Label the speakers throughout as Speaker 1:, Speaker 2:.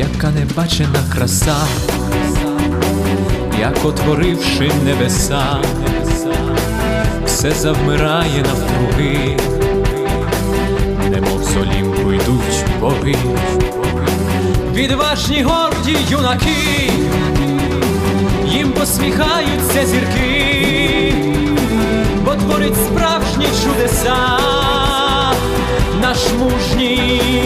Speaker 1: Така небачена краса, як отворивши небеса, все завмирає навкруги, немов з Олімпу йдуть боги, відважні горді юнаки, їм посміхаються зірки, бо творить справжні чудеса, наш мужній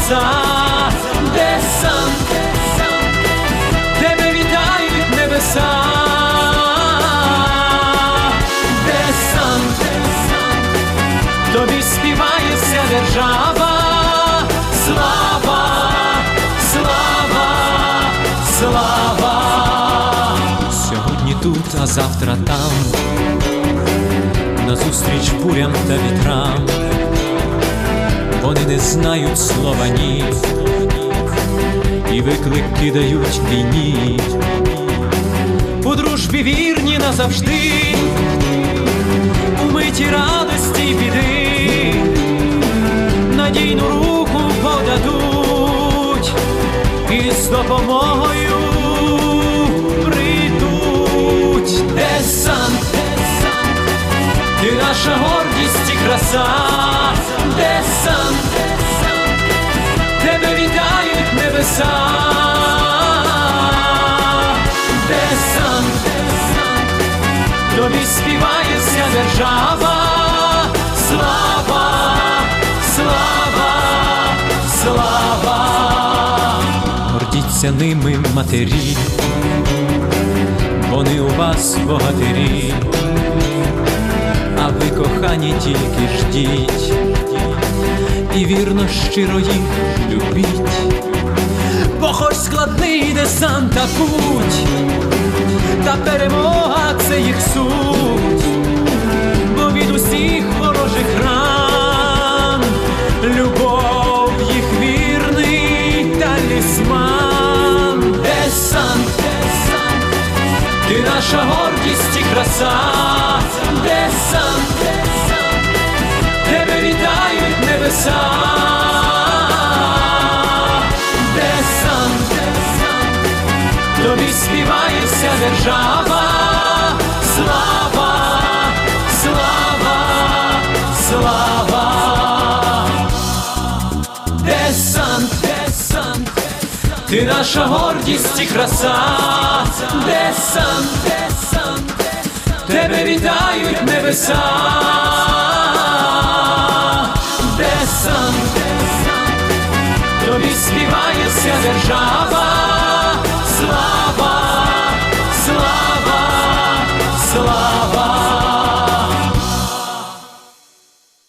Speaker 1: краса, десант, десант, тебе вітають небеса, десант, десант, тобі співає держава, слава, слава, слава. Сьогодні тут, а завтра там, назустріч бурям та вітрам, вони не знають слова ні, і виклик кидають війні, у дружбі вірні назавжди, у миті радості й біди, надійну руку подадуть. І з допомогою прийдуть. Десант, ти наша гордість і краса, десант, тебе вітають небеса. Десант, десант, тобі співає держава, слава, слава, слава, гордіться ними матері, вони у вас богатирі, а ви кохані тільки ждіть, і вірно щиро їх любіть, бо хоч складний десант та путь, та перемога це їх суть, бо від усіх ворожих ран, любов їх вірний талісман, десант, десант, ти наша гордість і краса, десант, десант, держава, слава, слава, слава, десант, десант, ти наша гордість і краса, десант, десант, тебе вітають небеса, десант, тобі співає вся держава.